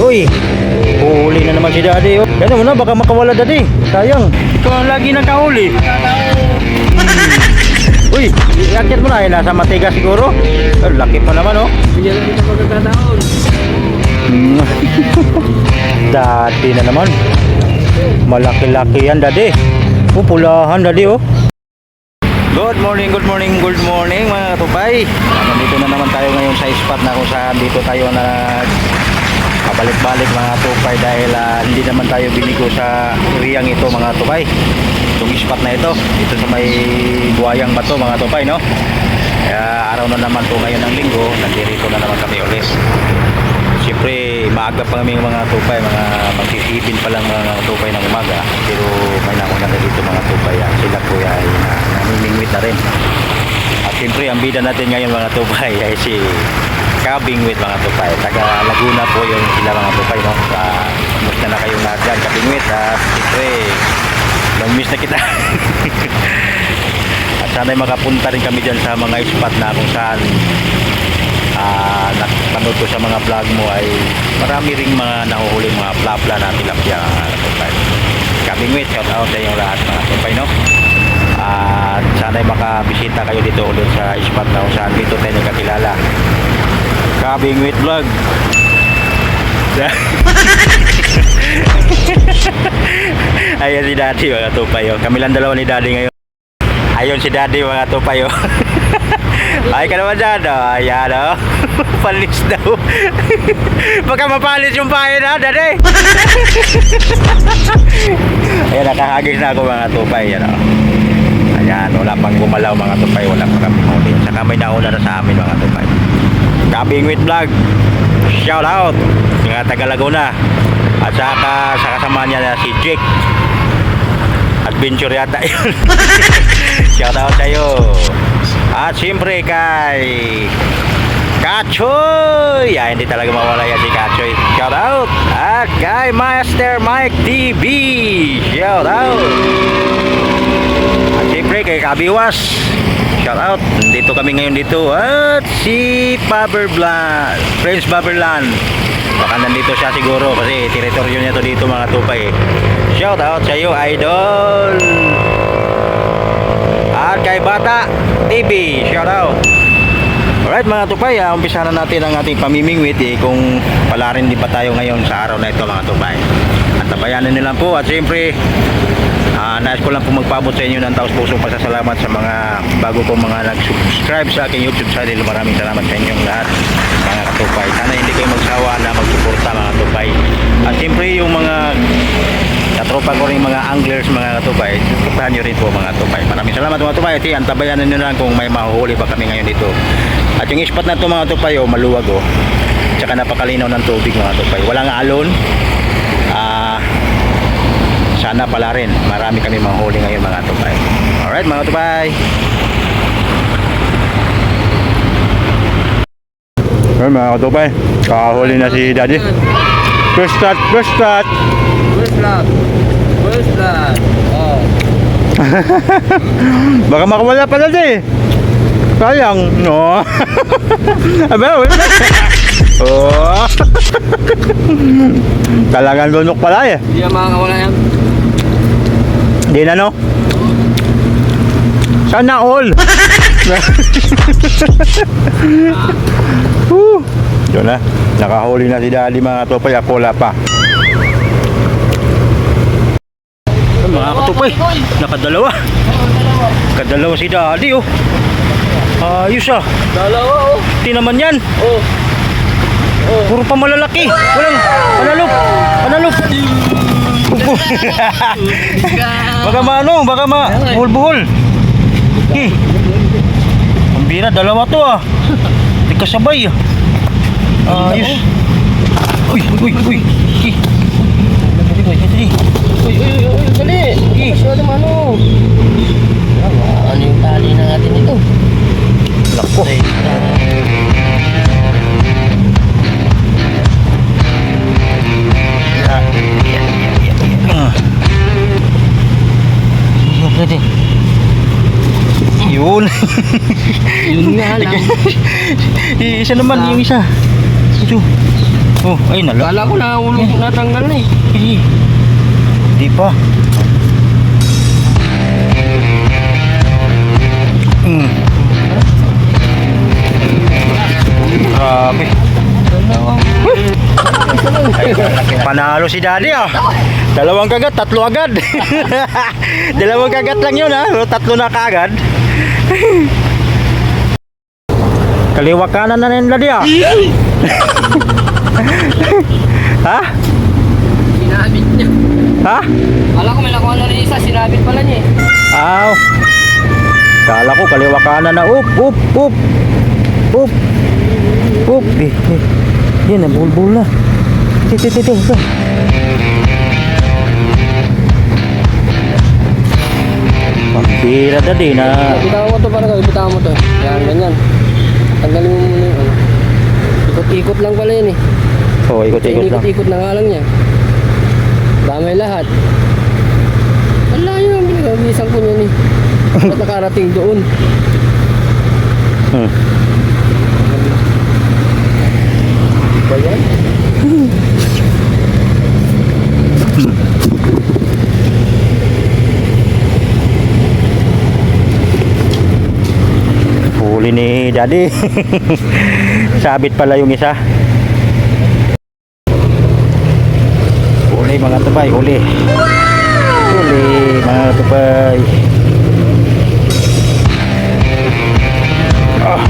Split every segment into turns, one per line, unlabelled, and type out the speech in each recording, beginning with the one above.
Uy, huli na naman si daddy. Oh. Ano mo na, baka makawala daddy. Sayang. Ikaw ang lagi nakahuli. Uy, yakit mo na. Eh, nasa matigas siguro. Oh, laki pa naman oh.
Bigyan lang kita pagkakataon.
Dati na naman. Malaki-laki yan, daddy. Pupulahan, daddy, oh. Good morning, good morning, good morning mga tupay. Nandito na naman tayo ngayon sa spot na kung saan dito tayo na pabalik-balik mga tupay dahil ah, hindi naman tayo binigo sa riyang ito mga tupay. Itong spot na ito, dito sa may buhayang bato mga tupay, no? Kaya araw na naman po ngayon ng linggo, nandito na naman kami ulit. Siyempre, maaga pa kami mga tupay, mga magsisipin pa lang mga tupay ng umaga. Pero may nauna na dito mga tupay. ah. Sila po ay na, namimingwit na rin. At siyempre, ang bida natin ngayon mga tupay ay si Kabingwit mga tupay. Taga Laguna po yun sila mga tupay. No? Sa, musta na kayong lahat dyan, Kabingwit. At siyempre, long miss na kita. At sana'y makapunta rin kami dyan sa mga spot na kung saan ah napanood ko sa mga vlog mo ay marami ring mga nahuhuli mga plapla na tilapia uh, tupay. Kabingwit, shout out sa inyong lahat mga tupay no. At sana'y makabisita kayo dito ulit sa spot na kung saan dito tayo kakilala. Kabingwit vlog. Ayan si Daddy mga tupay. oh. Kami lang dalawa ni Daddy ngayon. Ayun si Daddy mga tupay. oh. Ay ka naman dyan, oh. Ayan, oh. Palis daw. Baka mapalis yung bahay na, Daddy. Ayan, nakahagis na ako mga tupay. Ayan, oh. Ayan, wala pang gumalaw mga tupay. Wala pa kami huli. Saka may nauna na sa amin mga tupay. Kabingwit Vlog. Shout out. Mga taga Laguna. At saka sa kasama niya na si Jake. Adventure yata yun. Shout out sa'yo. At siyempre kay Kachoy! Ay, hindi talaga mawala yan si Kachoy. Shout out! At kay Master Mike TV! Shout out! At siyempre kay Kabiwas! Shout out! Dito kami ngayon dito. At si Baberland! Prince Baberland! Baka nandito siya siguro kasi teritoryo niya to dito mga tupay. Shout out sa iyo, idol! At kay Bata TV, shout out. Alright mga tupay, uh, umpisa na natin ang ating pamimingwit eh, kung pala rin di pa tayo ngayon sa araw na ito mga tupay. At tabayanan nila po. At siyempre ah, nais ko lang po magpabot sa inyo ng taos pusong pasasalamat sa mga bago kong mga nag-subscribe sa aking YouTube channel. Maraming salamat sa inyong lahat mga katupay. Sana hindi kayo magsawa na magsuporta mga tupay. At siyempre yung mga katropa ko rin mga anglers mga katubay suportahan nyo rin po mga tubay maraming salamat mga tubay at yan tabayanan nyo lang kung may mahuhuli pa kami ngayon dito. At yung spot na to mga tubay oh, maluwag oh. Tsaka napakalinaw ng tubig mga tubay walang alon sana pala rin marami kami mahuli ngayon mga tubay alright mga tubay Ayun mga katubay, kakahuli na si daddy. First start, first start.
First love. First love. Oh.
Baka makawala pala di. Sayang, no? Aba, wala. oh. Talagang lunok pala eh.
Hindi na makakawala yan.
Di na no? Sana all. Whew. Yun na. Nakahuli na si Daddy mga tupay. Ako wala pa. Mga katupay, nakadalawa. Kadalawa si Daddy oh. Ayos ah.
Dalawa oh.
Di naman yan.
Oh.
Puro pa malalaki. Walang panalop. Panalop. Baka maano, baka ma buhol-buhol. Eh. Ang bira, dalawa to ah. Di kasabay ah. Ayos. Uy, uy, uy. Eh.
Uy, uy, uy, uy, dali.
Eh.
Masyado ano. Ano yung tali na natin ito?
Nako. Ah.
Nga lang.
isa naman, yung isa. Ito. Oh, ay nala.
Kala ko nahulog, natanggal na eh.
Di pa. Mm. Grabe. Panalo si Daddy ah. Dalawang kagat, tatlo agad. Dalawang kagat lang yun ah, pero tatlo na kaagad. Kaliwa kanan na rin ah. ha?
Sinabit niya.
Ha?
Kala ko may nakuha na rin isa, sinabit pala niya eh.
Aw. Kala ko kaliwa kanan na. Up, up, up. Up. Up. Eh, eh. Yan, nabulbul na. Ito, ito, ito, ito. Pambira na din na.
Bitawan mo to para bitawan mo to. Yan, ganyan. Tanggalin mo muna yung ano. Ikot-ikot lang pala yun eh.
Oh, ikot-ikot lang.
Ikot-ikot na nga lang niya. Damay lahat. Wala yun ang pinagabisan ko niyan eh. Ba't nakarating doon?
Hmm.
Ba yan?
Daddy. Sabit pala yung isa. Huli mga tupay, huli. Huli mga tupay. Ah.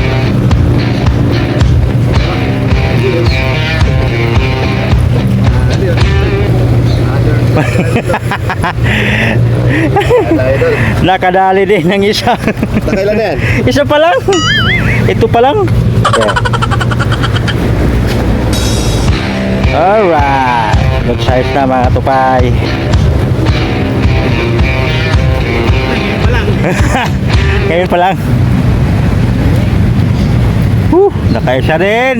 Nakadali din ng isa.
Nakailan na yan?
Isa pa lang. Ito pa lang. Alright. Good size na mga tupay. Ngayon pa lang. Whew, nakaisa din.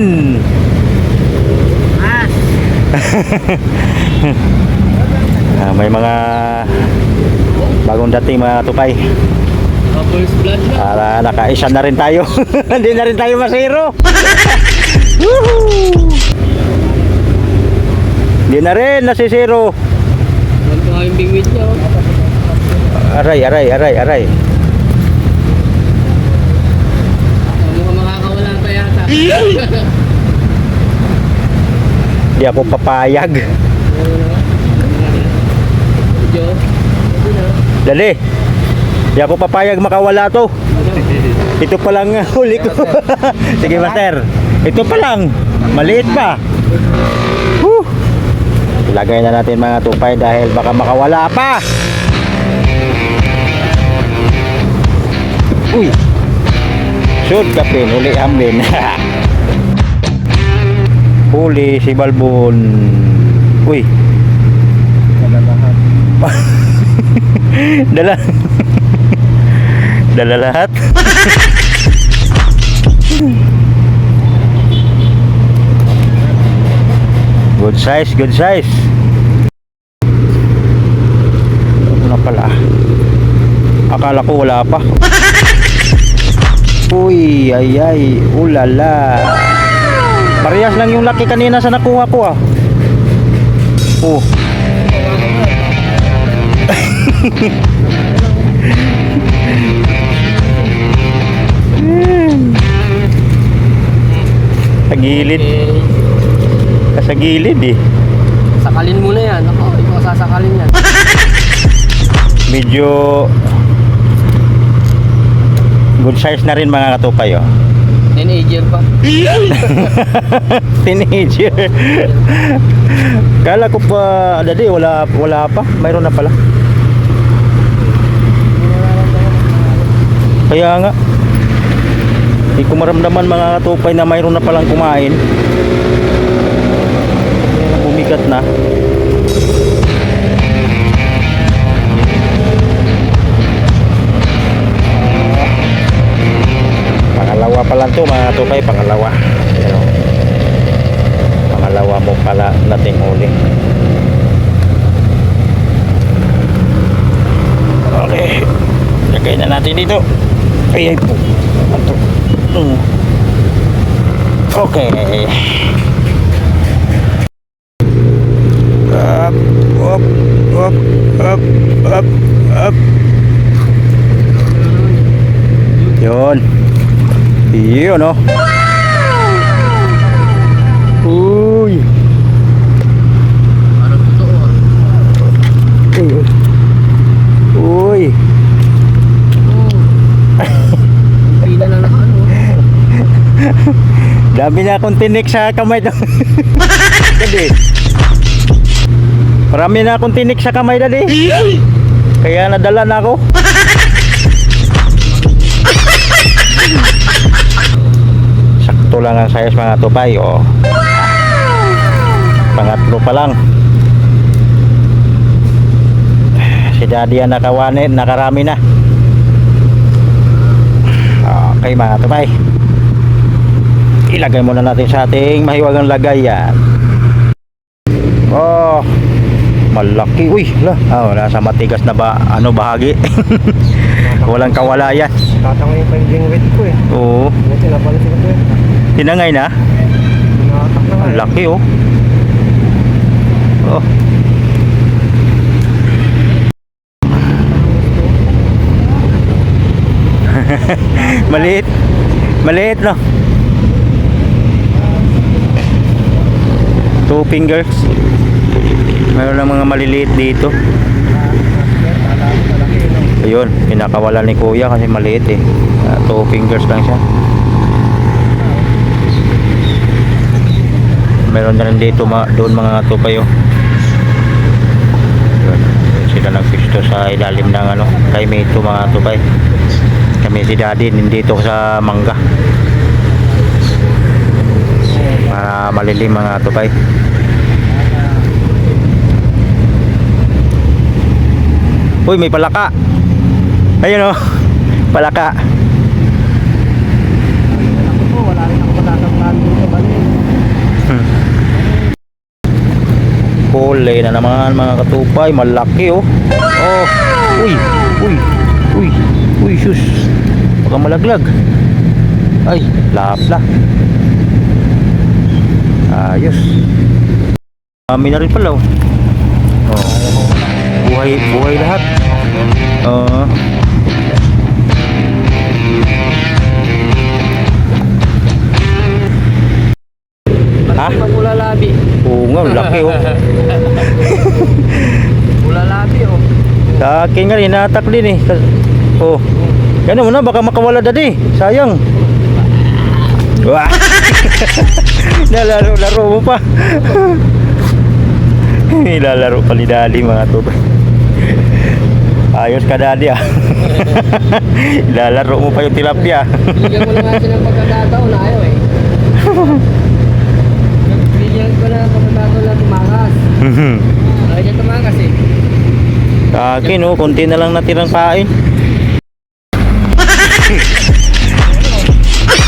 Ah, may mga bagong dating mga tupay. Para nakaisa na rin tayo. Hindi na rin tayo masiro. Hindi na rin nasisiro.
Ganito nga yung bingwit niya oh.
Aray, aray, aray, aray.
Mukhang makakawala pa yata.
Hindi ako papayag.
Medyo.
Dali. Hindi ako papayag makawala to. Ito pa lang ang huli ko. Sige, master. Ito pa lang. Maliit pa. Whew. Ilagay na natin mga tupay dahil baka makawala pa. Uy. Shoot kapin, huli hambin. huli si Balbon. Uy. Dala. Dala lahat. good size, good size. Ano na pala? Akala ko wala pa. Uy, ay ay, ulala. Parehas lang yung laki kanina sa nakuha ko ah. Oh. Sa gilid.
Okay.
Sa gilid eh.
Sakalin mo na yan. Ako, ikaw sasakalin yan.
Medyo good size na rin mga katupay oh.
Teenager pa.
Teenager. Kala ko pa dadi wala wala pa. Mayroon na pala. Kaya nga hindi ko maramdaman mga katupay na mayroon na palang kumain. Bumigat na. Pangalawa pa lang to mga tupay, pangalawa. Pangalawa mo pala nating huli. Okay. Lagay na natin dito. Ay, ay po. Mm. Okay. Up, up, up, up,
up, up. Yun. Yun, oh.
Dami na akong tinik sa kamay daw. Dali. Marami na akong tinik sa kamay dali. Kaya nadala na ako. Sakto lang ang size mga tupay. Oh. Pangatlo pa lang. Si Daddy ang nakawanit, nakarami na. Okay mga tupay ilagay muna natin sa ating mahiwagang lagayan. Oh malaki. Uy la oh, nasa matigas na ba ano bahagi? Walang kawalayan.
Tatangay pa yung wet ko eh.
oo.
Eh.
tinangay na? Laki oh. Oh. Maliit. Maliit no two fingers. Mayroon ng mga maliliit dito. Ayun pinakawala ni kuya kasi maliit eh. Ah, two fingers lang siya. Meron na rin dito ma doon mga tupayo yun. Sila nagpisto sa ilalim ng ano kay Mito mga tupay kami si daddy nandito sa mangga. Para malilim mga tupay uy may palaka ayun oh palaka. Hmm. Kulay na naman mga katupay, malaki oh. Oh, uy, uy, uy, uy, sus. Baka malaglag. Ay, lapla. Ayos. Kami na rin pala oh. Oh. Buhay, buhay lahat. Oo. Ha?
Pag pula labi.
Oo nga, laki oh.
Pula labi oh.
Sa akin nga rin, natak din eh. Oh. Yan mo na, baka makawala dadi. Sayang. Wah. Nalaro-laro mo pa. Nilalaro pa ni Daddy mga tuba. Ayos ka Daddy ah. Nilalaro mo pa yung tilapia.
Bigyan ko na nga siya ng pagkakataon na ayaw eh. Bigyan ko na pagkakataon na tumakas. Ayaw niya tumakas eh.
Sa akin oh, konti na lang natirang pain.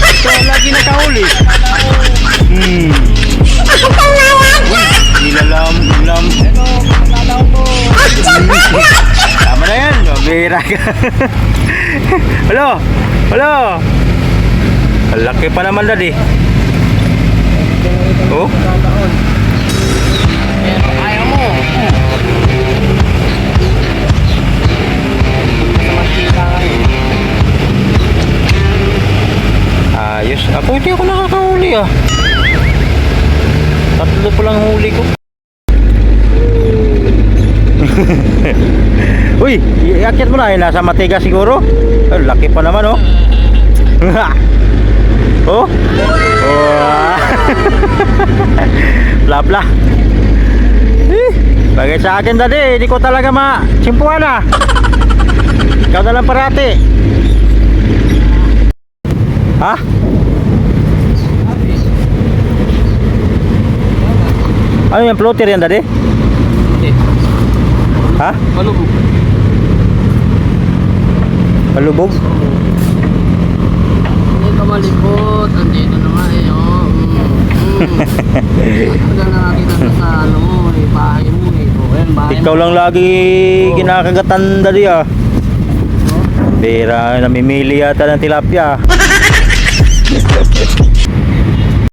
Ito lagi nakahuli. Hmm. Nilalam, nilam. Tama ka. Hello, hello. Laki pa naman eh. Oh,
ayaw mo.
Ayos. Ako hindi ako nakakahuli ah. Tatlo pa lang huli ko. Uy, iakyat mo na eh, nasa matiga siguro. Eh, laki pa naman oh. oh. Oh. bla bla. Eh, Bagay sa akin dati, hindi ko talaga ma-simpuan ah. Ikaw na lang parati. Ha? Ano yung floater yan dati? Ha?
Malubog.
Palubog?
Hindi ka malipot. Andito na nga eh. Oh. Mm. Mm. Na sa ano mo eh. Bahay mo eh. Oh, yan, bahay
Ikaw lang lagi
Oo.
kinakagatan dati ah.
Oh.
Bira, namimili yata ng tilapia.